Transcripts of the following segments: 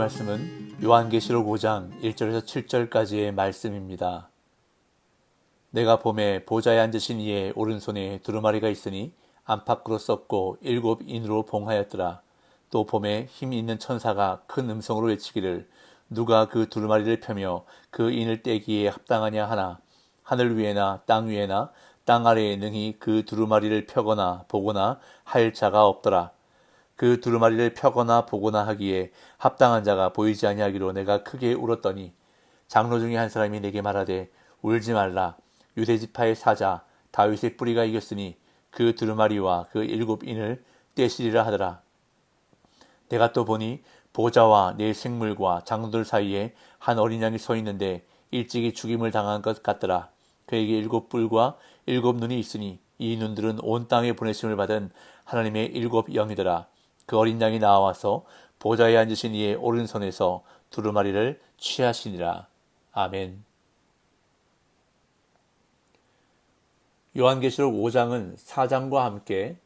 말씀은 요한계시록 5장 1절에서 7절까지의 말씀입니다. 내가 봄에 보좌에 앉으신 이의 오른손에 두루마리가 있으니 안팎으로 썩고 일곱 인으로 봉하였더라. 또 봄에 힘 있는 천사가 큰 음성으로 외치기를 누가 그 두루마리를 펴며 그 인을 떼기에 합당하냐 하나 하늘 위에나 땅 위에나 땅 아래에 능히 그 두루마리를 펴거나 보거나 할 자가 없더라. 그 두루마리를 펴거나 보거나 하기에 합당한 자가 보이지 아니하기로 내가 크게 울었더니 장로 중에 한 사람이 내게 말하되 울지 말라 유대 지파의 사자 다윗의 뿌리가 이겼으니 그 두루마리와 그 일곱 인을 떼시리라 하더라. 내가 또 보니 보좌와 내 생물과 장로들 사이에 한 어린 양이 서 있는데 일찍이 죽임을 당한 것 같더라. 그에게 일곱 뿔과 일곱 눈이 있으니 이 눈들은 온 땅에 보내심을 받은 하나님의 일곱 영이더라. 그 어린 양이 나와서 보좌에 앉으신 이의 오른손에서 두루마리를 취하시니라. 아멘. 요한계시록 5장은 4장과 함께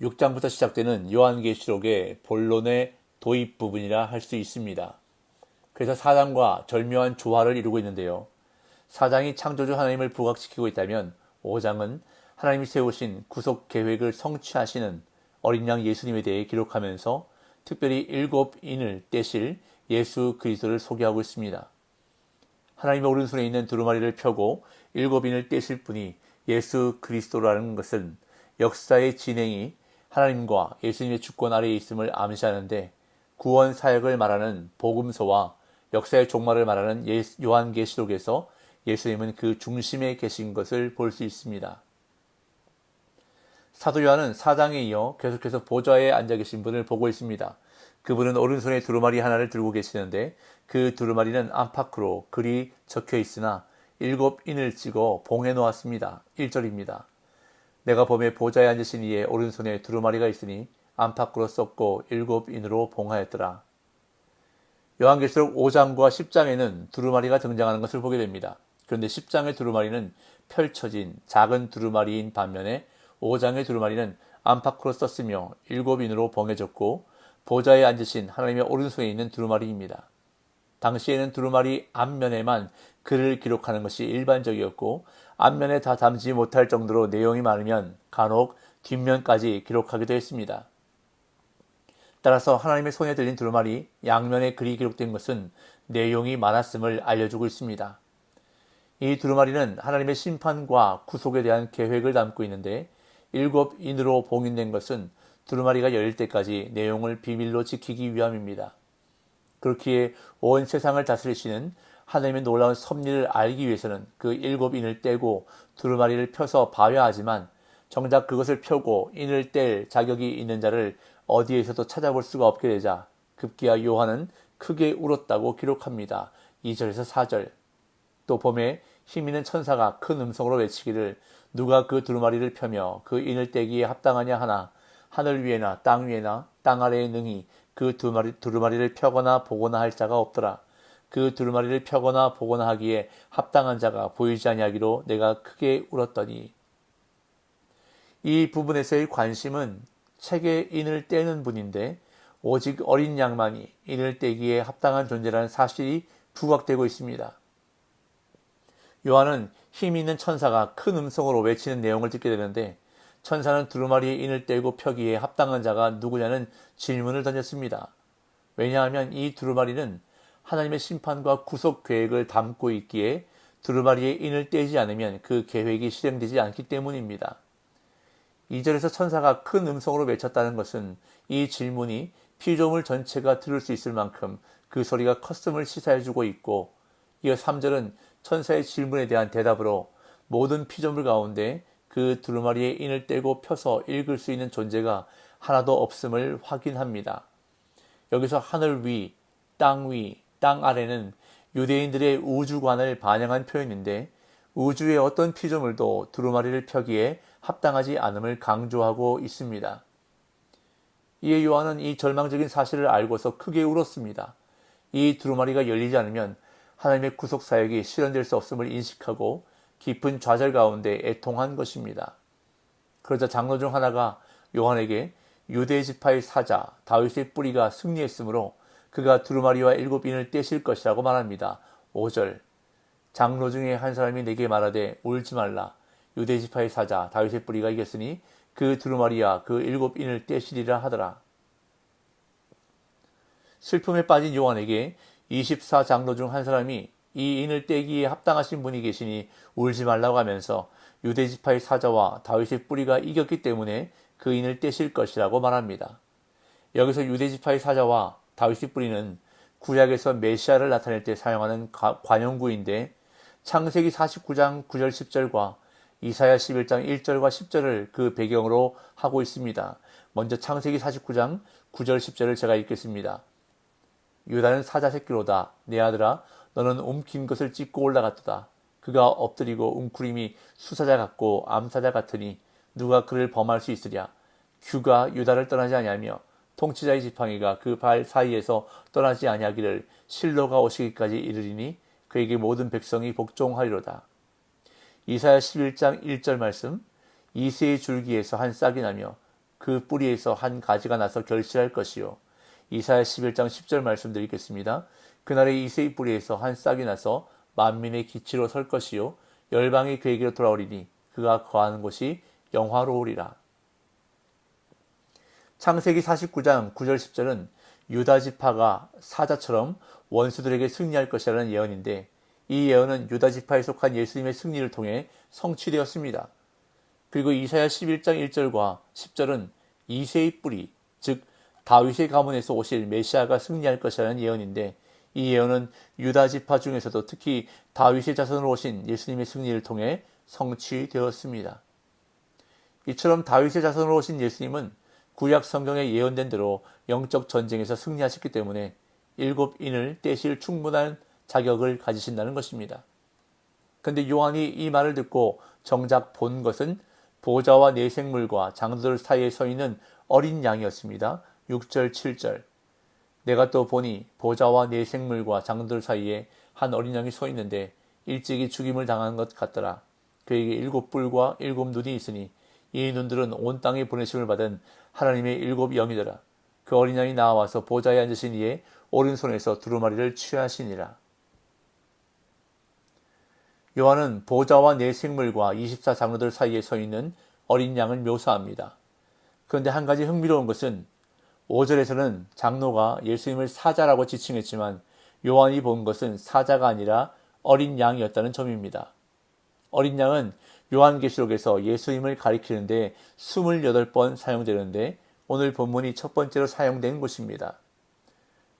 6장부터 시작되는 요한계시록의 본론의 도입 부분이라 할 수 있습니다. 그래서 4장과 절묘한 조화를 이루고 있는데요. 4장이 창조주 하나님을 부각시키고 있다면 5장은 하나님이 세우신 구속 계획을 성취하시는 어린 양 예수님에 대해 기록하면서 특별히 일곱 인을 떼실 예수 그리스도를 소개하고 있습니다. 하나님의 오른손에 있는 두루마리를 펴고 일곱 인을 떼실 분이 예수 그리스도라는 것은 역사의 진행이 하나님과 예수님의 주권 아래에 있음을 암시하는데 구원 사역을 말하는 복음서와 역사의 종말을 말하는 요한계시록에서 예수님은 그 중심에 계신 것을 볼 수 있습니다. 사도 요한은 사장에 이어 계속해서 보좌에 앉아 계신 분을 보고 있습니다. 그분은 오른손에 두루마리 하나를 들고 계시는데 그 두루마리는 안팎으로 글이 적혀 있으나 일곱 인을 찍어 봉해 놓았습니다. 1절입니다. 내가 봄에 보좌에 앉으신 이의 오른손에 두루마리가 있으니 안팎으로 썩고 일곱 인으로 봉하였더라. 요한계시록 5장과 10장에는 두루마리가 등장하는 것을 보게 됩니다. 그런데 10장의 두루마리는 펼쳐진 작은 두루마리인 반면에 5장의 두루마리는 안팎으로 썼으며 일곱 인으로 봉해졌고 보좌에 앉으신 하나님의 오른손에 있는 두루마리입니다. 당시에는 두루마리 앞면에만 글을 기록하는 것이 일반적이었고 앞면에 다 담지 못할 정도로 내용이 많으면 간혹 뒷면까지 기록하기도 했습니다. 따라서 하나님의 손에 들린 두루마리 양면에 글이 기록된 것은 내용이 많았음을 알려주고 있습니다. 이 두루마리는 하나님의 심판과 구속에 대한 계획을 담고 있는데 일곱 인으로 봉인된 것은 두루마리가 열릴 때까지 내용을 비밀로 지키기 위함입니다. 그렇기에 온 세상을 다스리시는 하나님의 놀라운 섭리를 알기 위해서는 그 일곱 인을 떼고 두루마리를 펴서 봐야 하지만 정작 그것을 펴고 인을 뗄 자격이 있는 자를 어디에서도 찾아볼 수가 없게 되자 급기야 요한은 크게 울었다고 기록합니다. 2절에서 4절. 또 봄에 힘 있는 천사가 큰 음성으로 외치기를 누가 그 두루마리를 펴며 그 인을 떼기에 합당하냐 하나 하늘 위에나 땅 위에나 땅 아래에 능히 그 두마리, 두루마리를 펴거나 보거나 할 자가 없더라. 그 두루마리를 펴거나 보거나 하기에 합당한 자가 보이지 아니하기로 내가 크게 울었더니 이 부분에서의 관심은 책의 인을 떼는 분인데 오직 어린 양만이 인을 떼기에 합당한 존재라는 사실이 부각되고 있습니다. 요한은 힘 있는 천사가 큰 음성으로 외치는 내용을 듣게 되는데 천사는 두루마리의 인을 떼고 펴기에 합당한 자가 누구냐는 질문을 던졌습니다. 왜냐하면 이 두루마리는 하나님의 심판과 구속 계획을 담고 있기에 두루마리의 인을 떼지 않으면 그 계획이 실행되지 않기 때문입니다. 2절에서 천사가 큰 음성으로 외쳤다는 것은 이 질문이 피조물 전체가 들을 수 있을 만큼 그 소리가 컸음을 시사해주고 있고 이어 3절은 천사의 질문에 대한 대답으로 모든 피조물 가운데 그 두루마리의 인을 떼고 펴서 읽을 수 있는 존재가 하나도 없음을 확인합니다. 여기서 하늘 위, 땅 위, 땅 아래는 유대인들의 우주관을 반영한 표현인데 우주의 어떤 피조물도 두루마리를 펴기에 합당하지 않음을 강조하고 있습니다. 이에 요한은 이 절망적인 사실을 알고서 크게 울었습니다. 이 두루마리가 열리지 않으면 하나님의 구속 사역이 실현될 수 없음을 인식하고 깊은 좌절 가운데 애통한 것입니다. 그러자 장로 중 하나가 요한에게 유대 지파의 사자 다윗의 뿌리가 승리했으므로 그가 두루마리와 일곱 인을 떼실 것이라고 말합니다. 5절 장로 중에 한 사람이 내게 말하되 울지 말라 유대 지파의 사자 다윗의 뿌리가 이겼으니 그 두루마리와 그 일곱 인을 떼시리라 하더라. 슬픔에 빠진 요한에게 24장로 중 한 사람이 이 인을 떼기에 합당하신 분이 계시니 울지 말라고 하면서 유대 지파의 사자와 다윗의 뿌리가 이겼기 때문에 그 인을 떼실 것이라고 말합니다. 여기서 유대 지파의 사자와 다윗의 뿌리는 구약에서 메시아를 나타낼 때 사용하는 관용구인데 창세기 49장 9절 10절과 이사야 11장 1절과 10절을 그 배경으로 하고 있습니다. 먼저 창세기 49장 9절 10절을 제가 읽겠습니다. 유다는 사자 새끼로다. 내 아들아 너는 움킨 것을 찢고 올라갔도다. 그가 엎드리고 웅크림이 수사자 같고 암사자 같으니 누가 그를 범할 수 있으랴. 규가 유다를 떠나지 아니하며 통치자의 지팡이가 그 발 사이에서 떠나지 아니하기를 실로가 오시기까지 이르리니 그에게 모든 백성이 복종하리로다. 이사야 11장 1절 말씀 이세의 줄기에서 한 싹이 나며 그 뿌리에서 한 가지가 나서 결실할 것이요. 이사야 11장 10절 말씀 드리겠습니다. 그날에 이세의 뿌리에서 한 싹이 나서 만민의 기치로 설 것이요 열방이 그에게로 돌아오리니 그가 거하는 곳이 영화로우리라. 창세기 49장 9절 10절은 유다 지파가 사자처럼 원수들에게 승리할 것이라는 예언인데 이 예언은 유다 지파에 속한 예수님의 승리를 통해 성취되었습니다. 그리고 이사야 11장 1절과 10절은 이세의 뿌리, 즉 다윗의 가문에서 오실 메시아가 승리할 것이라는 예언인데 이 예언은 유다 지파 중에서도 특히 다윗의 자손으로 오신 예수님의 승리를 통해 성취되었습니다. 이처럼 다윗의 자손으로 오신 예수님은 구약 성경에 예언된 대로 영적 전쟁에서 승리하셨기 때문에 일곱 인을 떼실 충분한 자격을 가지신다는 것입니다. 그런데 요한이 이 말을 듣고 정작 본 것은 보좌와 내생물과 장들 사이에 서 있는 어린 양이었습니다. 6절, 7절. 내가 또 보니 보좌와 내 생물과 장들 사이에 한 어린 양이 서 있는데 일찍이 죽임을 당한 것 같더라. 그에게 일곱 뿔과 일곱 눈이 있으니 이 눈들은 온 땅에 보내심을 받은 하나님의 일곱 영이더라. 그 어린 양이 나와서 보좌에 앉으신 이에 오른손에서 두루마리를 취하시니라. 요한은 보좌와 내 생물과 24장로들 사이에 서 있는 어린 양을 묘사합니다. 그런데 한 가지 흥미로운 것은 5절에서는 장로가 예수님을 사자라고 지칭했지만 요한이 본 것은 사자가 아니라 어린 양이었다는 점입니다. 어린 양은 요한계시록에서 예수님을 가리키는데 28번 사용되는데 오늘 본문이 첫 번째로 사용된 곳입니다.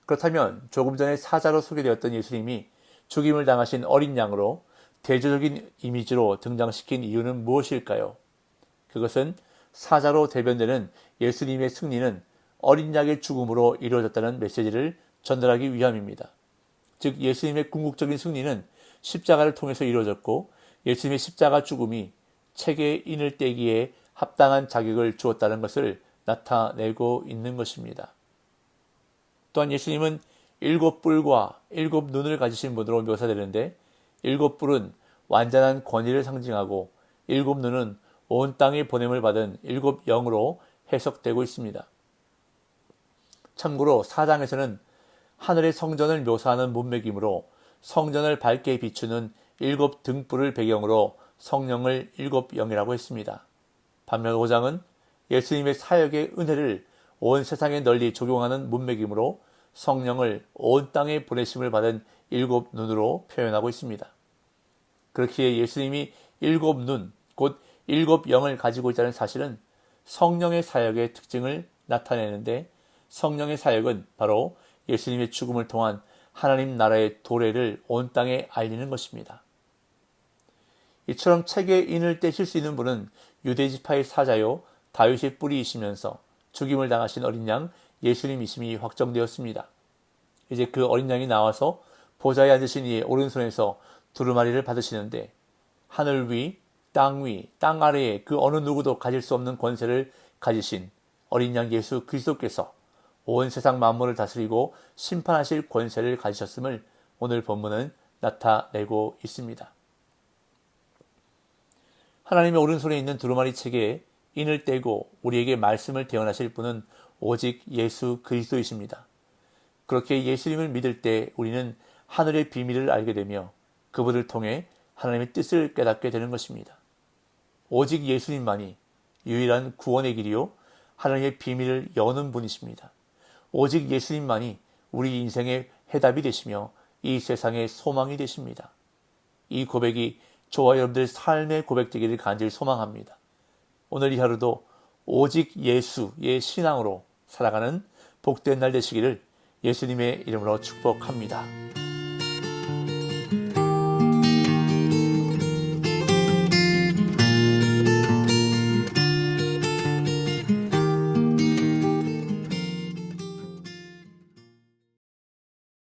그렇다면 조금 전에 사자로 소개되었던 예수님이 죽임을 당하신 어린 양으로 대조적인 이미지로 등장시킨 이유는 무엇일까요? 그것은 사자로 대변되는 예수님의 승리는 어린 양의 죽음으로 이루어졌다는 메시지를 전달하기 위함입니다. 즉 예수님의 궁극적인 승리는 십자가를 통해서 이루어졌고 예수님의 십자가 죽음이 책의 인을 떼기에 합당한 자격을 주었다는 것을 나타내고 있는 것입니다. 또한 예수님은 일곱 뿔과 일곱 눈을 가지신 분으로 묘사되는데 일곱 뿔은 완전한 권위를 상징하고 일곱 눈은 온 땅에 보냄을 받은 일곱 영으로 해석되고 있습니다. 참고로 사장에서는 하늘의 성전을 묘사하는 문맥이므로 성전을 밝게 비추는 일곱 등불을 배경으로 성령을 일곱 영이라고 했습니다. 반면 5장은 예수님의 사역의 은혜를 온 세상에 널리 적용하는 문맥이므로 성령을 온 땅에 보내심을 받은 일곱 눈으로 표현하고 있습니다. 그렇기에 예수님이 일곱 눈, 곧 일곱 영을 가지고 있다는 사실은 성령의 사역의 특징을 나타내는데 성령의 사역은 바로 예수님의 죽음을 통한 하나님 나라의 도래를 온 땅에 알리는 것입니다. 이처럼 책에 인을 떼실 수 있는 분은 유대지파의 사자요 다윗의 뿌리이시면서 죽임을 당하신 어린 양 예수님이심이 확정되었습니다. 이제 그 어린 양이 나와서 보좌에 앉으신 이의 오른손에서 두루마리를 받으시는데 하늘 위, 땅 위, 땅 아래에 그 어느 누구도 가질 수 없는 권세를 가지신 어린 양 예수 그리스도께서 온 세상 만물을 다스리고 심판하실 권세를 가지셨음을 오늘 본문은 나타내고 있습니다. 하나님의 오른손에 있는 두루마리 책에 인을 떼고 우리에게 말씀을 대언하실 분은 오직 예수 그리스도이십니다. 그렇게 예수님을 믿을 때 우리는 하늘의 비밀을 알게 되며 그분을 통해 하나님의 뜻을 깨닫게 되는 것입니다. 오직 예수님만이 유일한 구원의 길이요 하나님의 비밀을 여는 분이십니다. 오직 예수님만이 우리 인생의 해답이 되시며 이 세상의 소망이 되십니다. 이 고백이 저와 여러분들 삶의 고백되기를 간절히 소망합니다. 오늘 이 하루도 오직 예수의 신앙으로 살아가는 복된 날 되시기를 예수님의 이름으로 축복합니다.